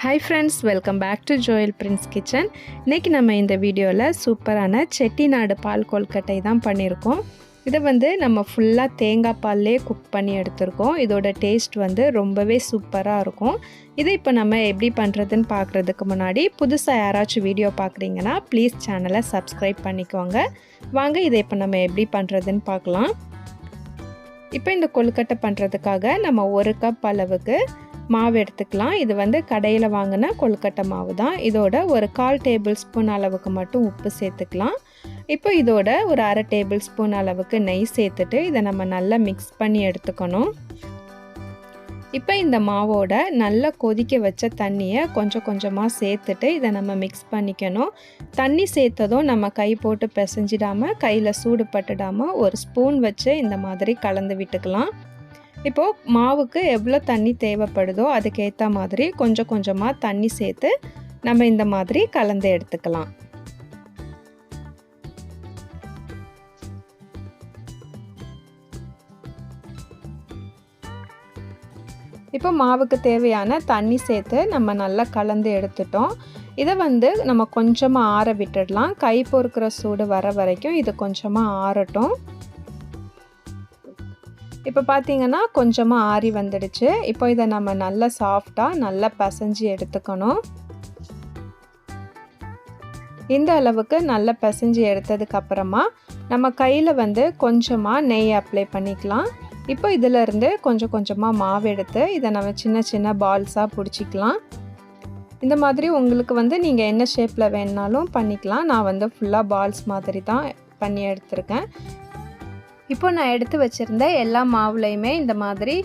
Hi friends welcome back to Joel Prince kitchen இன்றைக்கி நம்ம இந்த வீடியோவில் சூப்பரான செட்டிநாடு பால் கொல்கட்டை தான் பண்ணியிருக்கோம். இதை வந்து நம்ம ஃபுல்லாக தேங்காய் பால்லே குக் பண்ணி எடுத்திருக்கோம். இதோட டேஸ்ட் வந்து ரொம்பவே சூப்பராக இருக்கும். இதை இப்போ நம்ம எப்படி பண்ணுறதுன்னு பார்க்குறதுக்கு முன்னாடி புதுசாக யாராச்சும் வீடியோ பார்க்குறீங்கன்னா ப்ளீஸ் சேனலை சப்ஸ்கிரைப் பண்ணிக்கோங்க. வாங்க இதை இப்போ நம்ம எப்படி பண்ணுறதுன்னு பார்க்கலாம். இப்போ இந்த கொழுக்கட்டை பண்ணுறதுக்காக நம்ம ஒரு கப் அளவுக்கு மாவு எடுத்துக்கலாம். இது வந்து கடையில் வாங்கின கொழுக்கட்டை மாவு தான். இதோட ஒரு கால் டேபிள் ஸ்பூன் அளவுக்கு மட்டும் உப்பு சேர்த்துக்கலாம். இப்போ இதோட ஒரு அரை டேபிள் ஸ்பூன் அளவுக்கு நெய் சேர்த்துட்டு இதை நம்ம நல்லா மிக்ஸ் பண்ணி எடுத்துக்கணும். இப்போ இந்த மாவோட நல்லா கொதிக்க வச்ச தண்ணியை கொஞ்சம் கொஞ்சமாக சேர்த்துட்டு இதை நம்ம மிக்ஸ் பண்ணிக்கணும். தண்ணி சேர்த்ததும் நம்ம கை போட்டு பிசைஞ்சிடாமல் கையில் சூடு பட்டுடாமல் ஒரு ஸ்பூன் வச்சு இந்த மாதிரி கலந்து விட்டுக்கலாம். இப்போது மாவுக்கு எவ்வளோ தண்ணி தேவைப்படுதோ அதுக்கேற்ற மாதிரி கொஞ்சம் கொஞ்சமாக தண்ணி சேர்த்து நம்ம இந்த மாதிரி கலந்து எடுத்துக்கலாம். இப்போ மாவுக்கு தேவையான தண்ணி சேர்த்து நம்ம நல்லா கலந்து எடுத்துட்டோம். இதை வந்து நம்ம கொஞ்சமாக ஆற விட்டுடலாம். கை பொறுக்கிற சூடு வர வரைக்கும் இது கொஞ்சமாக ஆறட்டும். இப்போ பார்த்தீங்கன்னா கொஞ்சமாக ஆறி வந்துடுச்சு. இப்போ இதை நம்ம நல்லா சாஃப்டாக நல்லா பசைஞ்சு எடுத்துக்கணும். இந்த அளவுக்கு நல்லா பசைஞ்சு எடுத்ததுக்கப்புறமா நம்ம கையில் வந்து கொஞ்சமாக நெய் அப்ளை பண்ணிக்கலாம். இப்போ இதிலிருந்து கொஞ்சம் கொஞ்சமாக மாவு எடுத்து இதை நம்ம சின்ன சின்ன பால்ஸாக பிடிச்சிக்கலாம். இந்த மாதிரி உங்களுக்கு வந்து நீங்கள் என்ன ஷேப்பில் வேணுனாலும் பண்ணிக்கலாம். நான் வந்து ஃபுல்லாக பால்ஸ் மாதிரி தான் பண்ணி எடுத்திருக்கேன். இப்போ நான் எடுத்து வச்சுருந்த எல்லா மாவுலையுமே இந்த மாதிரி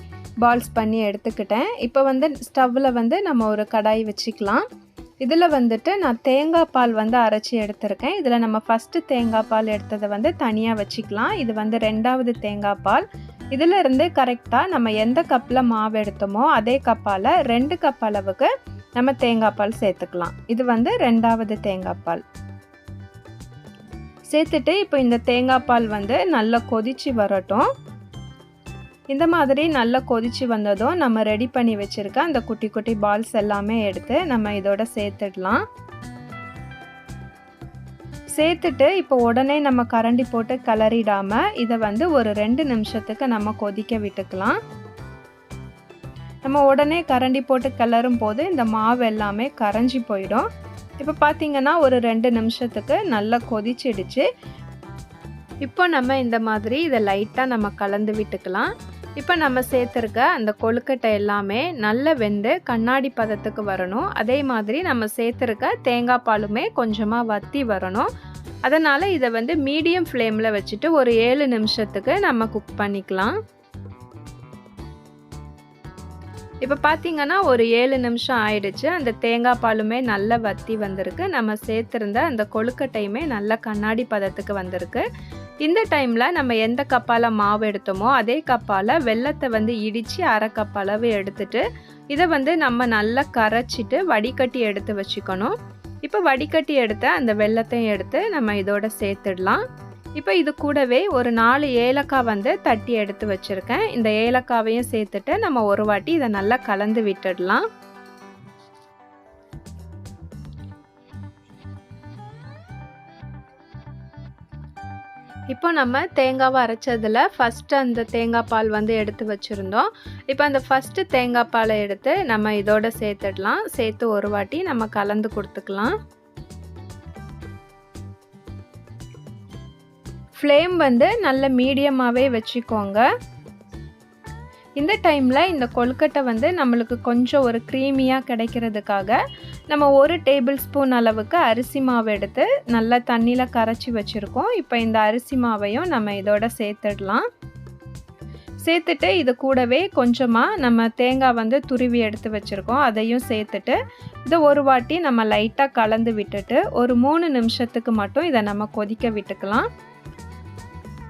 பால்ஸ் பண்ணி எடுத்துக்கிட்டேன். இப்போ வந்து ஸ்டவ்வில் வந்து நம்ம ஒரு கடாய் வச்சுக்கலாம். இதில் வந்துட்டு நான் தேங்காய் பால் வந்து அரைச்சி எடுத்திருக்கேன். இதில் நம்ம ஃபஸ்ட்டு தேங்காய் பால் எடுத்ததை வந்து தனியாக வச்சுக்கலாம். இது வந்து ரெண்டாவது தேங்காய் பால். இதில் இருந்து கரெக்டாக நம்ம எந்த கப்பில் மாவு எடுத்தோமோ அதே கப்பால் ரெண்டு கப் அளவுக்கு நம்ம தேங்காய் பால் சேர்த்துக்கலாம். இது வந்து ரெண்டாவது தேங்காய் பால். சேர்த்துட்டு இப்போ இந்த தேங்காய் பால் வந்து நல்லா கொதிச்சு வரட்டும். இந்த மாதிரி நல்லா கொதிச்சு வந்ததும் நம்ம ரெடி பண்ணி வச்சுருக்க அந்த குட்டி குட்டி பால்ஸ் எல்லாமே எடுத்து நம்ம இதோட சேர்த்துடலாம். சேர்த்துட்டு இப்போ உடனே நம்ம கரண்டி போட்டு கிளறிடாமல் இதை வந்து ஒரு ரெண்டு நிமிஷத்துக்கு நம்ம கொதிக்க விட்டுக்கலாம். நம்ம உடனே கரண்டி போட்டு கிளறும் போது இந்த மாவு எல்லாமே கரைஞ்சி போயிடும். இப்போ பார்த்தீங்கன்னா ஒரு ரெண்டு நிமிஷத்துக்கு நல்லா கொதிச்சிடுச்சு. இப்போ நம்ம இந்த மாதிரி இதை லைட்டாக நம்ம கலந்து விட்டுக்கலாம். இப்போ நம்ம சேர்த்துருக்க அந்த கொழுக்கட்டை எல்லாமே நல்லா வெந்து கண்ணாடி பதத்துக்கு வரணும். அதே மாதிரி நம்ம சேர்த்துருக்க தேங்காய் பாலுமே கொஞ்சமாக வத்தி வரணும். அதனால் இதை வந்து மீடியம் ஃப்ளேமில் வச்சுட்டு ஒரு ஏழு நிமிஷத்துக்கு நம்ம குக் பண்ணிக்கலாம். இப்போ பார்த்தீங்கன்னா ஒரு ஏழு நிமிஷம் ஆயிடுச்சு. அந்த தேங்காய் பாலுமே நல்லா வத்தி வந்திருக்கு. நம்ம சேர்த்துருந்த அந்த கொழுக்கட்டையுமே நல்லா கண்ணாடி பதத்துக்கு வந்திருக்கு. இந்த டைமில் நம்ம எந்த கப்பால் மாவு எடுத்தோமோ அதே கப்பால் வெள்ளத்தை வந்து இடித்து அரை கப் அளவு எடுத்துட்டு இதை வந்து நம்ம நல்லா கரைச்சிட்டு வடிகட்டி எடுத்து வச்சுக்கணும். இப்போ வடிகட்டி எடுத்த அந்த வெள்ளத்தையும் எடுத்து நம்ம இதோட சேர்த்துடலாம். இப்போ இது கூடவே ஒரு நாலு ஏலக்காய் வந்து தட்டி எடுத்து வச்சுருக்கேன். இந்த ஏலக்காவையும் சேர்த்துட்டு நம்ம ஒரு வாட்டி இதை நல்லா கலந்து விட்டுடலாம். இப்போ நம்ம தேங்காவை அரைச்சதில் ஃபஸ்ட்டு அந்த தேங்காய் பால் வந்து எடுத்து வச்சுருந்தோம். இப்போ அந்த ஃபஸ்ட்டு தேங்காய் பாலை எடுத்து நம்ம இதோட சேர்த்துடலாம். சேர்த்து ஒரு வாட்டி நம்ம கலந்து கொடுத்துக்கலாம். ஃப்ளேம் வந்து நல்ல மீடியமாகவே வச்சுக்கோங்க. இந்த டைமில் இந்த கொழுக்கட்டை வந்து நம்மளுக்கு கொஞ்சம் ஒரு க்ரீமியாக கிடைக்கிறதுக்காக நம்ம ஒரு டேபிள் ஸ்பூன் அளவுக்கு அரிசி மாவு எடுத்து நல்லா தண்ணியில் கரைச்சி வச்சுருக்கோம். இப்போ இந்த அரிசி மாவையும் நம்ம இதோட சேர்த்துடலாம். சேர்த்துட்டு இது கூடவே கொஞ்சமாக நம்ம தேங்காய் வந்து துருவி எடுத்து வச்சுருக்கோம். அதையும் சேர்த்துட்டு இதை ஒரு வாட்டி நம்ம லைட்டாக கலந்து விட்டுட்டு ஒரு மூணு நிமிஷத்துக்கு மட்டும் இதை நம்ம கொதிக்க விட்டுக்கலாம்.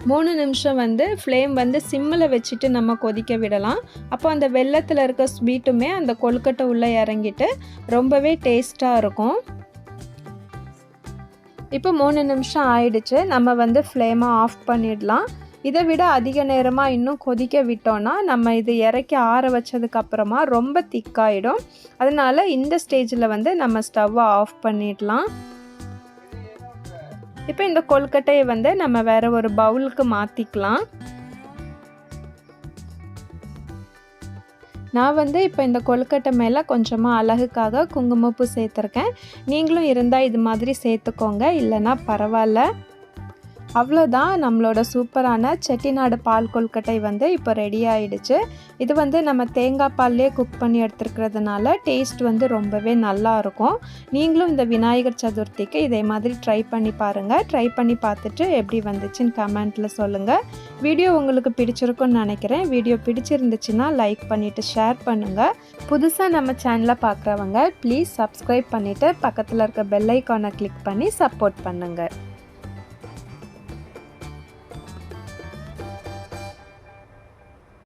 மூணு நிமிஷம் வந்து ஃப்ளேம் வந்து சிம்மில் வச்சுட்டு நம்ம கொதிக்க விடலாம். அப்போ அந்த வெள்ளத்தில் இருக்க ஸ்வீட்டுமே அந்த கொழுக்கட்டை உள்ளே இறங்கிட்டு ரொம்பவே டேஸ்ட்டாக இருக்கும். இப்போ மூணு நிமிஷம் ஆயிடுச்சு. நம்ம வந்து ஃப்ளேமை ஆஃப் பண்ணிடலாம். இதை விட அதிக நேரமாக இன்னும் கொதிக்க விட்டோன்னா நம்ம இது இறக்கி ஆற வச்சதுக்கப்புறமா ரொம்ப திக்காயிடும் அதனால் இந்த ஸ்டேஜில் வந்து நம்ம ஸ்டவ்வை ஆஃப் பண்ணிடலாம். இப்போ இந்த கொழுக்கட்டையை வந்து நம்ம வேறு ஒரு பவுலுக்கு மாற்றிக்கலாம் நான் வந்து இப்போ இந்த கொழுக்கட்டை மேலே கொஞ்சமாக அழகுக்காக குங்குமப்பூ சேர்த்துருக்கேன். நீங்களும் இருந்தால் இது மாதிரி சேர்த்துக்கோங்க. இல்லைன்னா பரவாயில்ல. அவ்வளோதான் நம்மளோட சூப்பரான செட்டிநாடு பால் கொழுக்கட்டை வந்து இப்போ ரெடி ஆயிடுச்சு. இது வந்து நம்ம தேங்காய் பால்லே குக் பண்ணி எடுத்துருக்கிறதுனால டேஸ்ட் வந்து ரொம்பவே நல்லா இருக்கும். நீங்களும் இந்த விநாயகர் சதுர்த்திக்கு இதே மாதிரி ட்ரை பண்ணி பாருங்கள் ட்ரை பண்ணி பார்த்துட்டு எப்படி வந்துச்சுன்னு கமெண்ட்டில் சொல்லுங்கள் வீடியோ உங்களுக்கு பிடிச்சிருக்குன்னு நினைக்கிறேன். வீடியோ பிடிச்சிருந்துச்சுன்னா லைக் பண்ணிவிட்டு ஷேர் பண்ணுங்கள் புதுசாக நம்ம சேனலை பார்க்குறவங்க ப்ளீஸ் சப்ஸ்கிரைப் பண்ணிவிட்டு பக்கத்தில் இருக்க பெல் ஐக்கானை கிளிக் பண்ணி சப்போர்ட் பண்ணுங்கள்